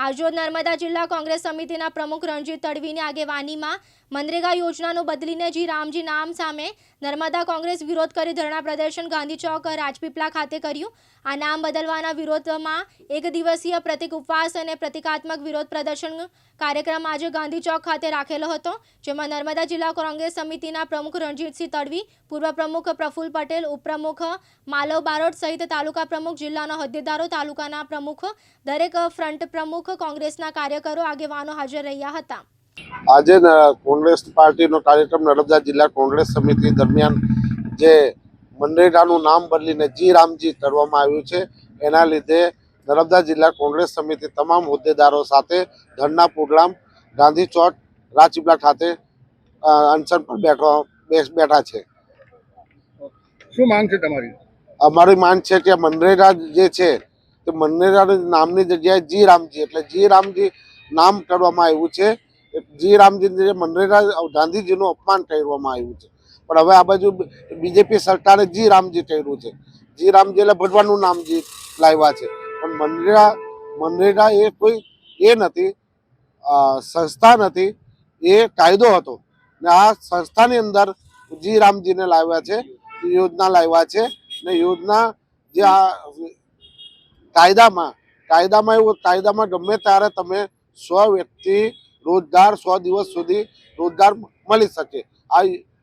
આજરોજ નર્મદા જિલ્લા કોંગ્રેસ સમિતિના પ્રમુખ રણજીત તડવીની આગેવાનીમાં મનરેગા યોજનાનું બદલીને જી રામજી નામ સામે નર્મદા કોંગ્રેસ વિરોધ કરી ધરણા પ્રદર્શન ગાંધી ચોક રાજપીપળા ખાતે કર્યું. આ નામ બદલવાના વિરોધમાં એક દિવસીય પ્રતિક ઉપવાસ અને પ્રતિકાત્મક વિરોધ પ્રદર્શન કાર્યક્રમ આજે ગાંધી ચોક ખાતે રાખેલો હતો, જેમાં નર્મદા જિલ્લા કોંગ્રેસ સમિતિના પ્રમુખ રણજીતસિંહ તડવી, પૂર્વ પ્રમુખ પ્રફુલ પટેલ, ઉપપ્રમુખ માલવ બારોટ સહિત તાલુકા પ્રમુખ, જિલ્લાના હોદ્દેદારો, તાલુકાના પ્રમુખ, દરેક ફ્રન્ટ પ્રમુખ કોંગ્રેસના કાર્યકરો આગેવાનો હાજર રહ્યા હતા. આજે કોંગ્રેસ પાર્ટીનો કાર્યક્રમ નર્મદા જિલ્લા કોંગ્રેસ સમિતિ દરમિયાન જે મનરેગાનું નામ બદલીને જી રામજી કરવામાં આવ્યું છે એના લીધે નર્મદા જિલ્લા કોંગ્રેસ સમિતિ તમામ હોદ્દેદારો સાથે ધરના પ્રોગ્રામ ગાંધી ચોક રાજપીપળા ખાતે અનશન પર બેઠો બેસ- બેઠા છે. શું માંગ છે તમારી? અમારી માંગ છે કે મનરેગા જે છે તે મનરેગા નામની જગ્યાએ જી રામજી એટલે જી રામજી નામ કરવામાં આવ્યું છે. જી રામજીને મનરેગા, ગાંધીજીનું અપમાન કરવામાં આવ્યું છે. પણ હવે આ બાજુ બીજેપી સરકારે જી રામજી કર્યું છે. જી રામજી એટલે ભગવાનનું નામજી લાવ્યા છે. પણ મનરેગા મનરેગા એ કોઈ, એ નથી સંસ્થા નથી, એ કાયદો હતો. ને આ સંસ્થાની અંદર જી રામજીને લાવ્યા છે, યોજના લાવ્યા છે. ને યોજના જે આ કાયદામાં કાયદામાં એવું, કાયદામાં ગમે ત્યારે તમે સો વ્યક્તિ રોજગાર સો દિવસ સુધી રોજગાર મળી શકે. આ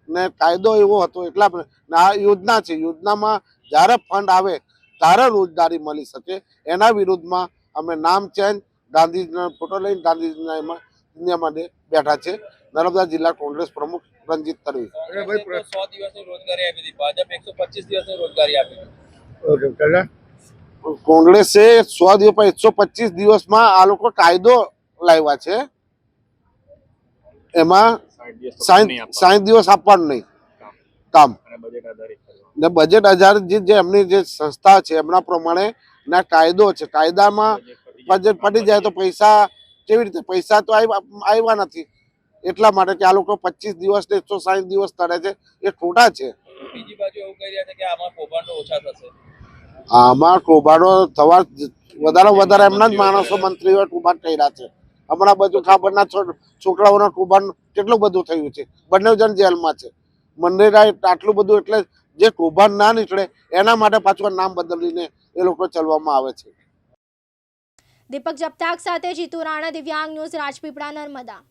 ને કાયદો એવો હતો એટલા ને આ યોજના છે. યોજનામાં જ્યારે ફંડ આવે ત્યારે રોજગારી મળી શકે. એના વિરુદ્ધમાં અમે નામ ચેન્જ ગાંધીજીના ફોટો લઈને ગાંધીજીના એમાં દુનિયા માટે બેઠા છે. નર્મદા જિલ્લા કોંગ્રેસ પ્રમુખ રંજીત તરવી. અરે ભાઈ પ્ર- સો દિવસની રોજગારી આપી હતી. ભાજપ એકસો પચીસ દિવસની રોજગારી આપી હતી. ઓકે, પહેલા કોંગ્રેસે સો દિવસ એકસો પચીસ દિવસમાં આ લોકો કાયદો લાવ્યા છે. એમાં સાઠ દિવસ આપવાનું નહીં. કામ. ને બજેટ આધારિત જે જે એમની જે સંસ્થા છે એમના પ્રમાણે ના કાયદો છે. કાયદામાં બજેટ પડી જાય તો પૈસા કેવી રીતે? પૈસા તો આવ્યા નથી. એટલા માટે કે આ લોકો પચીસ દિવસ ને એકસો સાહીઠ દિવસ કરે છે. એ ખોટા છે. બીજી બાજુ એવું કહી રહ્યા છે કે આમાં કૌભાંડો ઓછા થશે. આમાં કૌભાંડો થવા વધારે વધારે એમના જ માણસો મંત્રીઓ કૌભાંડ કર્યા છે. હમણાં બધું ખાબરના છોકરાઓના કૌભાંડ કેટલું બધું થયું છે. બંને જણ જેલમાં છે. મનરેગા આટલું બધું એટલે જે કૌભાંડ ના નીકળે, એના માટે પાછું નામ બદલીને એ લોકો ચલવામાં આવે છે. દીપક જપતાક સાથે જીતુ રાણા દિવ્યાંગ ન્યૂઝ રાજપીપળા નર્મદા.